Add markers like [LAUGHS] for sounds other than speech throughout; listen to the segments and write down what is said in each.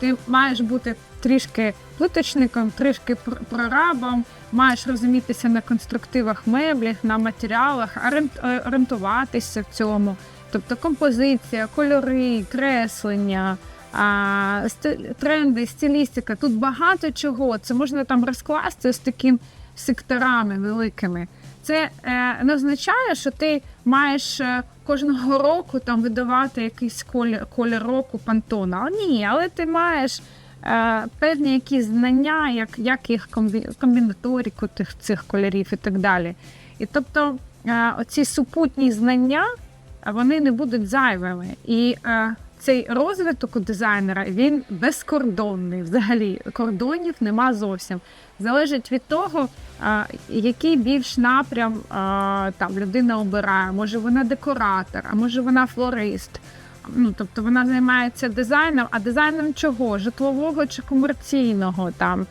Ти маєш бути трішки плиточником, трішки пр- прорабом, маєш розумітися на конструктивах меблів, на матеріалах, е, орієнтуватися в цьому. Тобто композиція, кольори, креслення, а, сти- тренди, стилістика. Тут багато чого. Це можна там розкласти з таким секторами великими. Це е, не означає, що ти маєш е, кожного року там видавати якийсь колір, колір року пантона. Ні, але ти маєш е, певні якісь знання, як, як їх комбі, комбінаторику тих цих кольорів і так далі. І тобто е, оці супутні знання вони не будуть зайвими. І е, цей розвиток у дизайнера він безкордонний. Взагалі кордонів нема зовсім. Залежить від того, який більш напрям там людина обирає. Може вона декоратор, а може вона флорист. Ну, тобто вона займається дизайном, а дизайном чого? Житлового чи комерційного там.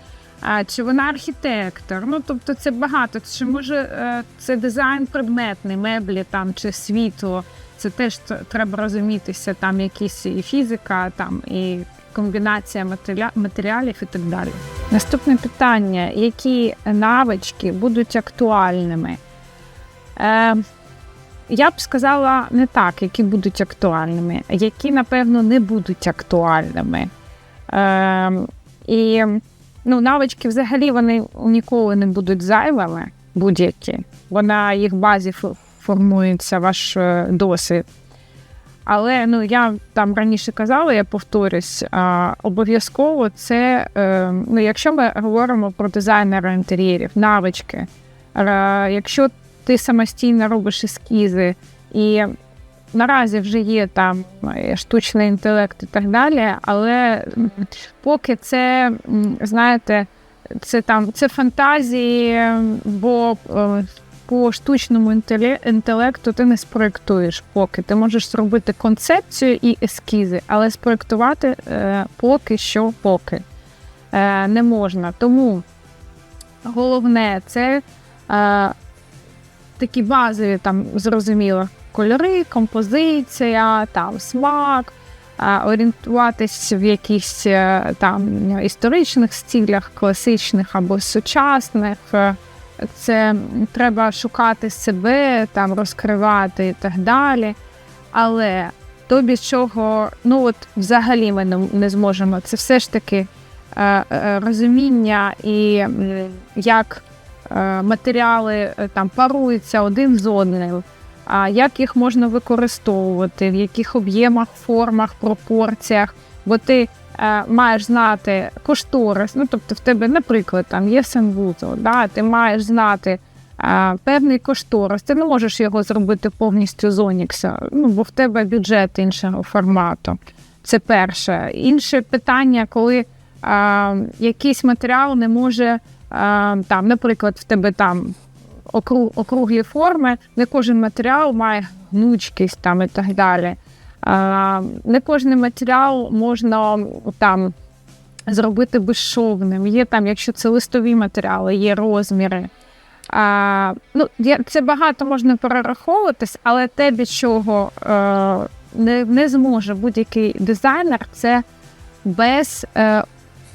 Чи вона архітектор? Ну тобто це багато. Чи може е, це дизайн предметний, меблі там чи світло? Це теж треба розумітися. Там якісь і фізика, там і комбінація матеріа- матеріалів і так далі. Наступне питання: які навички будуть актуальними? Е, я б сказала не так, які будуть актуальними, які, напевно, не будуть актуальними. Е, і ну, навички взагалі вони ніколи не будуть зайвими, будь-які. Вона їх базі формується ваш е, досвід. Але ну я там раніше казала, я повторюсь, а, обов'язково це, е, ну, якщо ми говоримо про дизайнера інтер'єрів, навички, е, якщо ти самостійно робиш ескізи і наразі вже є там е, штучний інтелект і так далі, але поки це, знаєте, це там це фантазії, бо е, по штучному інтелекту ти не спроєктуєш поки. Ти можеш зробити концепцію і ескізи, але спроєктувати е, поки що поки е, не можна. Тому головне це е, такі базові, там зрозуміло, кольори, композиція, там смак. Орієнтуватись в якихось там історичних стилях, класичних або сучасних. Це треба шукати себе, там розкривати і так далі. Але то, без чого, ну от взагалі ми не, зможемо. Це все ж таки е, е, розуміння і як е, матеріали там паруються один з одним, а як їх можна використовувати, в яких об'ємах, формах, пропорціях. Бо ти маєш знати кошторис. Ну, тобто, в тебе, наприклад, там є санвузол, да, ти маєш знати е, певний кошторис. Ти не можеш його зробити повністю з Онікса, ну, бо в тебе бюджет іншого формату. Це перше. Інше питання, коли е, якийсь матеріал не може, е, там, наприклад, в тебе там округ, округлі форми, не кожен матеріал має гнучкість там і так далі. Не кожен матеріал можна там зробити безшовним. Є там, якщо це листові матеріали, є розміри. А, ну, це багато можна перераховуватись, але те, від чого е, не, не зможе будь-який дизайнер, це без е,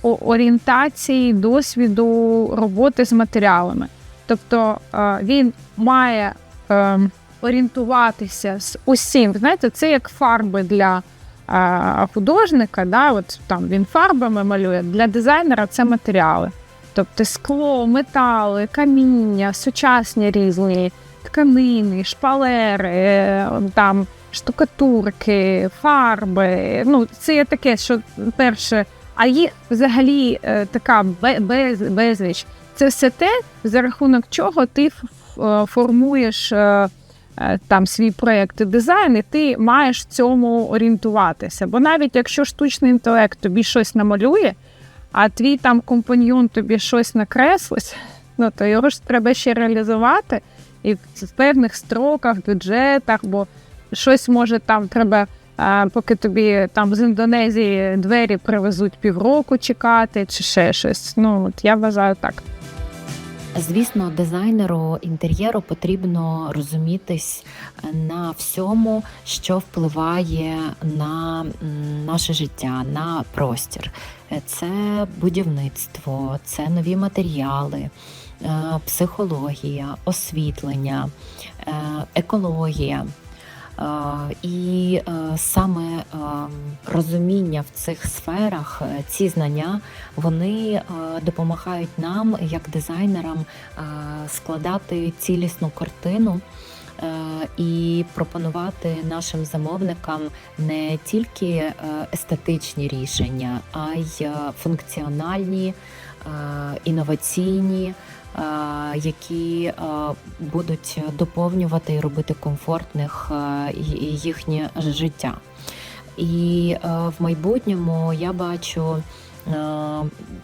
орієнтації, досвіду роботи з матеріалами. Тобто е, він має е, орієнтуватися з усім. Знаєте, це як фарби для е, художника. Да? От там він фарбами малює. Для дизайнера це матеріали. Тобто скло, метали, каміння, сучасні різні тканини, шпалери, е, там штукатурки, фарби. Ну, це є таке, що перше, а є взагалі е, така без, безліч. Це все те, за рахунок чого ти е, формуєш там свій проєкт і дизайн, і ти маєш в цьому орієнтуватися. Бо навіть якщо штучний інтелект тобі щось намалює, а твій там компаньйон тобі щось накреслить, ну то його ж треба ще реалізувати і в певних строках, бюджетах, бо щось може там треба. е, Поки тобі там з Індонезії двері привезуть півроку чекати, чи ще щось. Ну от я вважаю так. Звісно, дизайнеру інтер'єру потрібно розумітись на всьому, що впливає на наше життя, на простір. Е, Це будівництво, це нові матеріали, е, психологія, освітлення, е, екологія. Е, І е, саме е, розуміння в цих сферах, ці знання, вони допомагають нам, як дизайнерам, складати цілісну картину і пропонувати нашим замовникам не тільки естетичні рішення, а й функціональні, інноваційні. Е, Які е, будуть доповнювати і робити комфортних е, їхнє життя. І в майбутньому я бачу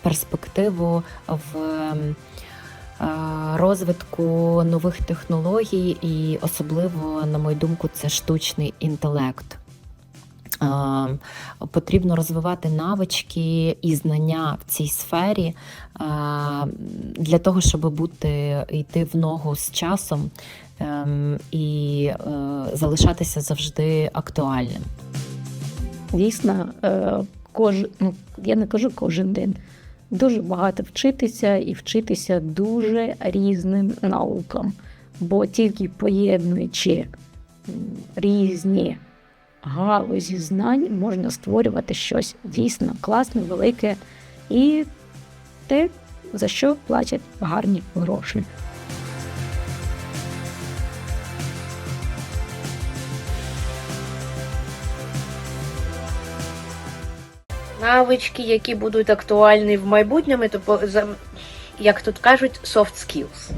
перспективу в розвитку нових технологій, і особливо, на мою думку, це штучний інтелект. Е, Потрібно розвивати навички і знання в цій сфері е, для того, щоб бути йти в ногу з часом ем, і е, залишатися завжди актуальним. Дійсно, е, кож... ну, я не кажу кожен день. Дуже багато вчитися і вчитися дуже різним наукам. Бо тільки поєднуючи різні галузі знань, можна створювати щось дійсно класне, велике і те, за що платять гарні гроші. навички, які будуть актуальні в майбутньому, то як тут кажуть, soft skills.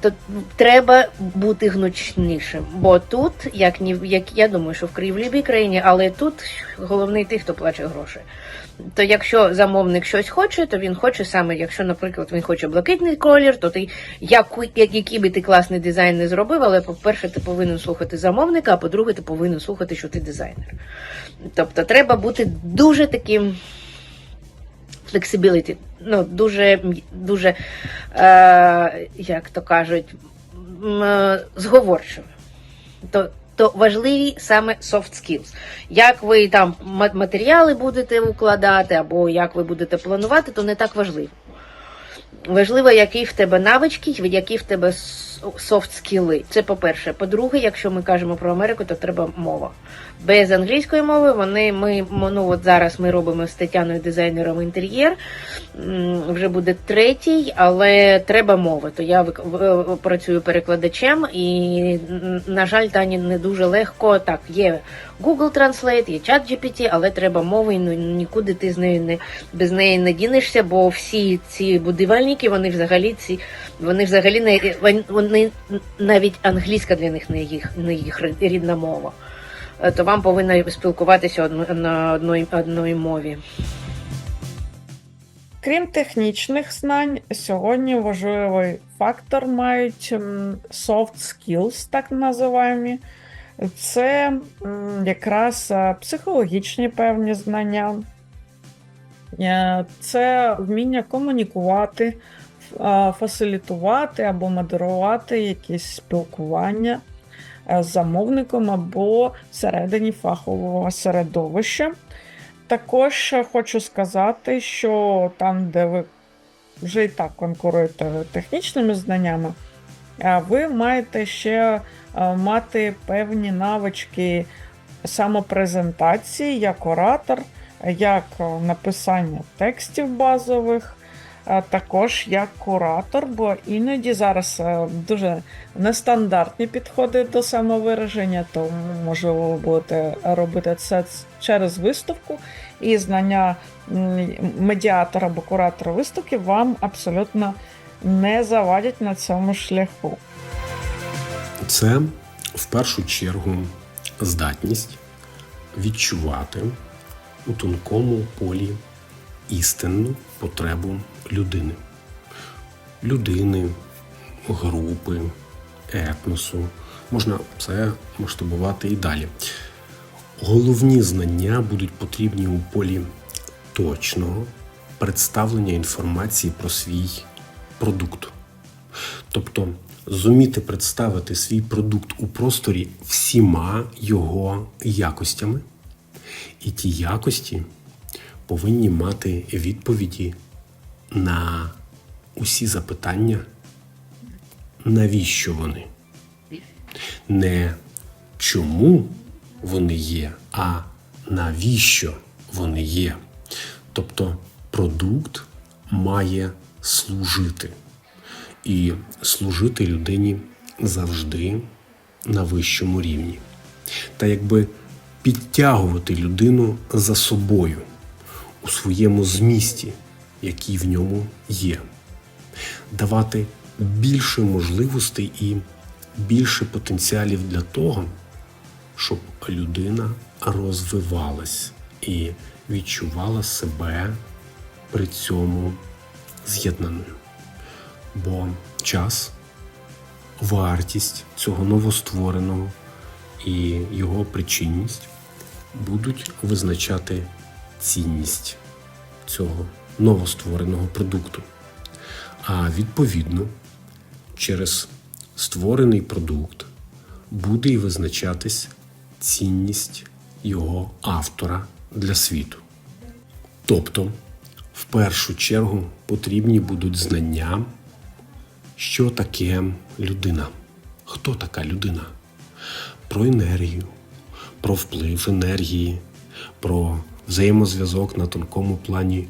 То треба бути гнучнішим. Бо тут, як ні як я думаю, що в будь-якій країні, але тут головний тих, хто плаче гроші. То якщо замовник щось хоче, то він хоче саме, якщо, наприклад, він хоче блакитний колір, то ти як який би ти класний дизайн не зробив, але по-перше, ти повинен слухати замовника, а по-друге, ти повинен слухати, що ти дизайнер. Тобто треба бути дуже таким flexibility, ну, дуже, дуже е, як то кажуть, е, зговорчивим. То, то важливі саме soft skills. Як ви там матеріали будете укладати, або як ви будете планувати, то не так важливо. Важливо, які в тебе навички, які в тебе софт скіли. Це по-перше. По-друге, якщо ми кажемо про Америку, то треба мова. Без англійської мови вони ми ну от зараз ми робимо з Тетяною дизайнером інтер'єр. Вже буде третій, але треба мови. То я працюю перекладачем, і на жаль, Тані не дуже легко. Так, є Google Translate, є чат GPT, але треба мови, і ну, нікуди ти з нею не без неї не дінешся, бо всі ці будівельники, вони взагалі ці вони взагалі не вони- навіть англійська для них не їх не їх рідна мова. Е, То вам повинно спілкуватися на одній одній мові. Крім технічних знань, сьогодні важливий фактор мають soft skills, так називаємо. Це якраз е, психологічні певні знання, Е, це вміння комунікувати, фасилітувати або модерувати якісь спілкування е, з замовником або всередині фахового середовища. Також хочу сказати, що там, де ви вже і так конкуруєте технічними знаннями, е, ви маєте ще е, мати певні навички самопрезентації як оратор, як написання текстів базових, також як куратор, бо іноді зараз е, дуже нестандартні підходи до самовираження, тому можливо ви будете робити це через виставку, і знання медіатора або куратора виставки вам абсолютно не завадять на цьому шляху. Це в першу чергу здатність відчувати у тонкому полі істинну потребу людини, людини, групи, етносу. Можна це масштабувати і далі. Головні знання будуть потрібні у полі точного представлення інформації про свій продукт, Тобто зуміти представити свій продукт у просторі всіма його якостями, і ті якості повинні мати відповіді на усі запитання, навіщо вони. Не чому вони є, а навіщо вони є. Тобто продукт має служити. І служити людині завжди на вищому рівні. Та якби підтягувати людину за собою у своєму змісті, який в ньому є, давати більше можливостей і більше потенціалів для того, щоб людина розвивалась і відчувала себе при цьому з'єднаною. Бо час, вартість цього новоствореного і його причинність будуть визначати цінність цього новоствореного продукту. А відповідно, через створений продукт буде і визначатись цінність його автора для світу. Тобто, в першу чергу потрібні будуть знання, що таке людина, хто така людина, про енергію, про вплив енергії, про взаємозв'язок на тонкому плані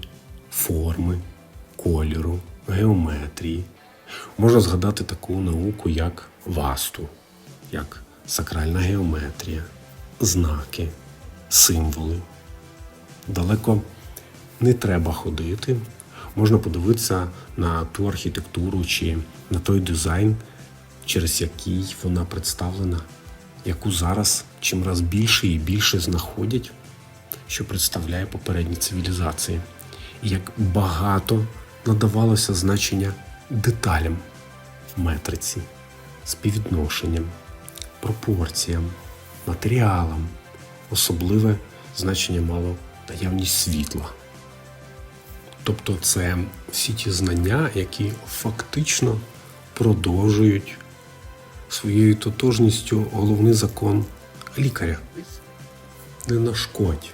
форми, кольору, геометрії. Можна згадати таку науку, як васту, як сакральна геометрія, знаки, символи. Далеко не треба ходити. Можна подивитися на ту архітектуру чи на той дизайн, через який вона представлена, яку зараз чим раз більше і більше знаходять, що представляє попередні цивілізації, як багато надавалося значення деталям метриці, співвідношенням, пропорціям, матеріалам. Особливе значення мало наявність світла. Тобто це всі ті знання, які фактично продовжують своєю тотожністю головний закон лікаря. Не нашкодь.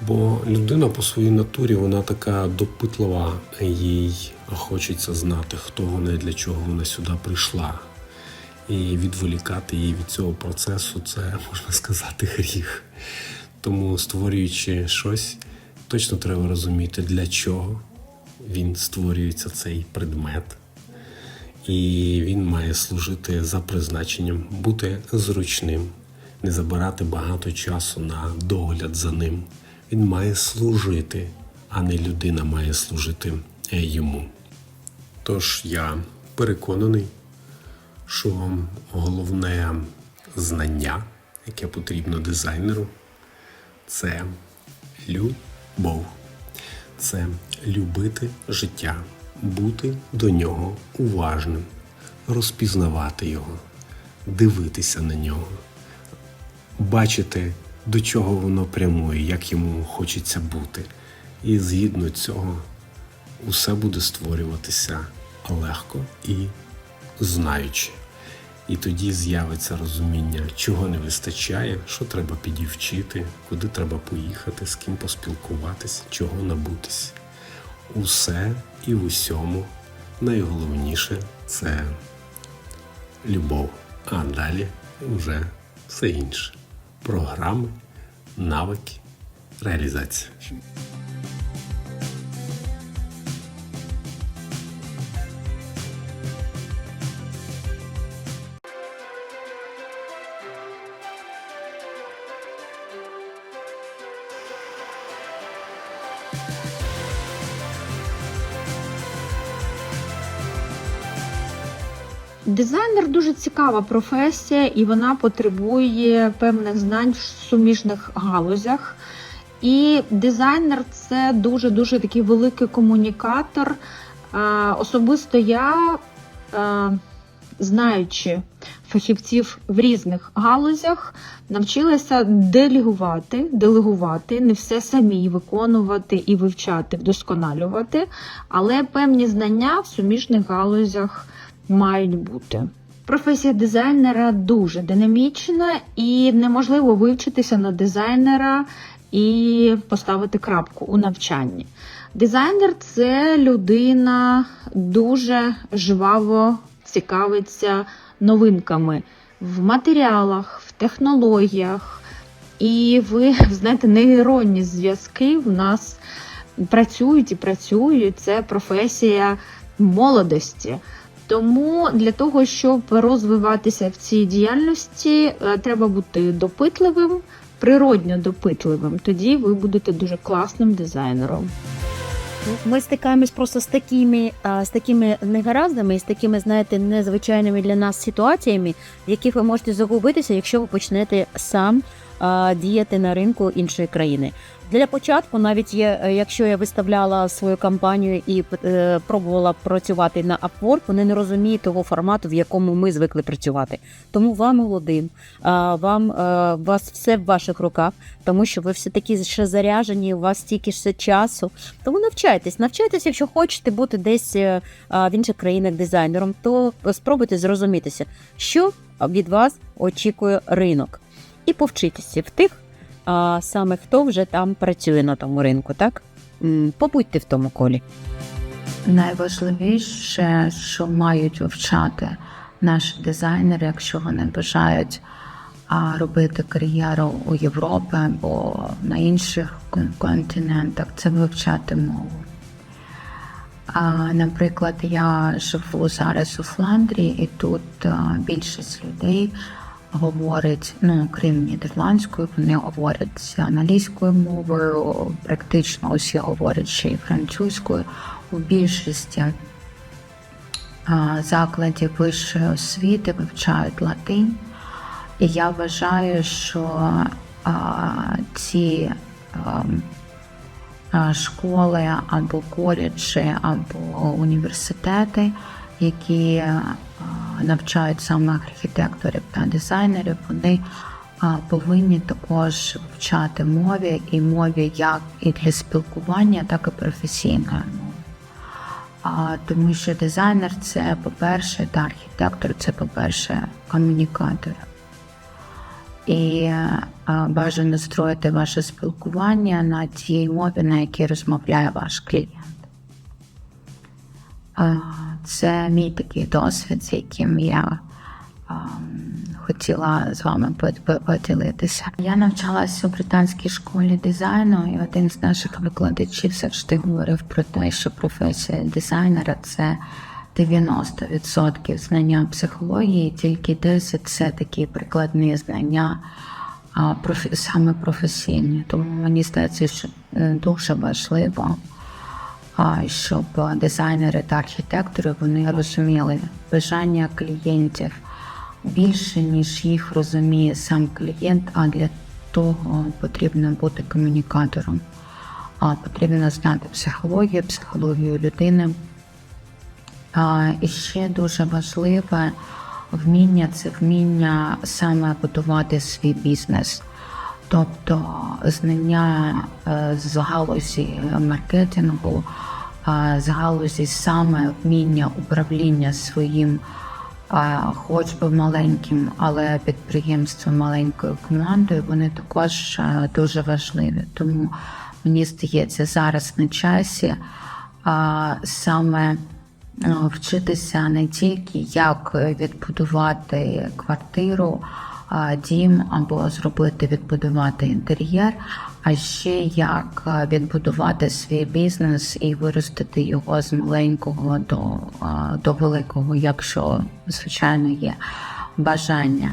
Бо людина по своїй натурі вона така допитлива, їй хочеться знати, хто вона і для чого вона сюди прийшла. І відволікати її від цього процесу це можна сказати гріх. Тому, створюючи щось, точно треба розуміти, для чого він створюється цей предмет. І він має служити за призначенням, бути зручним, не забирати багато часу на догляд за ним. Він має служити, а не людина має служити е, йому. Тож я переконаний, що головне знання, яке потрібно дизайнеру, це любов. Це любити життя, бути до нього уважним, розпізнавати його, дивитися на нього, бачити, до чого воно прямує, як йому хочеться бути. І згідно цього усе буде створюватися легко і знаючи. І тоді з'явиться розуміння, чого не вистачає, що треба підівчити, куди треба поїхати, з ким поспілкуватись, чого набутись. Усе і в усьому найголовніше це любов. А далі вже все інше. Програми, навики, реалізація. Дизайнер дуже цікава професія, і вона потребує певних знань в суміжних галузях. І дизайнер це дуже дуже такий великий комунікатор. Особисто я знаючи фахівців в різних галузях, навчилися делегувати, делегувати, не все самі виконувати і вивчати, вдосконалювати, але певні знання в суміжних галузях мають бути. Професія дизайнера дуже динамічна і неможливо вивчитися на дизайнера і поставити крапку у навчанні. Дизайнер це людина дуже жваво цікавиться новинками в матеріалах, в технологіях. І ви [LAUGHS] знаєте, нейронні зв'язки в нас працюють і працюють. Це професія молодості. Тому для того, щоб розвиватися в цій діяльності, е, треба бути допитливим, природньо допитливим. Тоді ви будете дуже класним дизайнером. Ми стикаємось просто з такими, з такими негараздами, з такими, знаєте, незвичайними для нас ситуаціями, в яких ви можете загубитися, якщо ви почнете сам діяти на ринку іншої країни. Для початку, навіть є, е, якщо я виставляла свою кампанію і е, пробувала працювати на Upwork, вони не розуміють того формату, в якому ми звикли працювати. Тому вам молодим, вам е, вас все в ваших руках, тому що ви все таки ще заряжені, у вас стільки ще часу. Тому навчайтесь, навчайтесь, якщо хочете бути десь е, в інших країнах дизайнером, то спробуйте зрозумітися, що від вас очікує ринок, і повчитися в тих, а, саме хто вже там працює на тому ринку. Так побудьте в тому колі. Найважливіше, що мають вивчати наші дизайнери, якщо вони бажають робити кар'єру у Європі або на інших континентах, це вивчати мову. Наприклад, я живу зараз у Фландрії, і тут більшість людей говорить, ну крім нідерландської, вони говорять англійською мовою, практично усі говорять ще й французькою. У більшості закладів вищої освіти вивчають латинь. І я вважаю, що а, ці а, школи або коледжі, або університети, які а, навчають саме архітекторів та дизайнерів, вони повинні також вивчати мові і мові як і для спілкування, так і професійної мови. Тому що дизайнер це, по-перше, та архітектор це, по-перше, комунікатор. І бажано строїти ваше спілкування на тій мові, на якій розмовляє ваш клієнт. Це мій такий досвід, з яким я а, хотіла з вами по- по- поділитися. Я навчалася у британській школі дизайну, і один з наших викладачів завжди говорив про те, що професія дизайнера це 90% знання психології, тільки 10% це такі прикладні знання, саме професійні. Тому мені здається, що е, дуже важливо щоб дизайнери та архітектори вони розуміли бажання клієнтів більше, ніж їх розуміє сам клієнт, а для того потрібно бути комунікатором. Потрібно знати психологію, психологію людини. І ще дуже важливе вміння це вміння саме будувати свій бізнес. Тобто знання е, з галузі маркетингу, е, з галузі саме вміння управління своїм, е, хоч би маленьким, але підприємством маленькою командою, вони також дуже важливі. Тому мені здається, зараз на часі саме вчитися не тільки як відбудувати квартиру, дім або зробити відбудувати інтер'єр, а ще як відбудувати свій бізнес і виростити його з маленького до, до великого, якщо звичайно є бажання.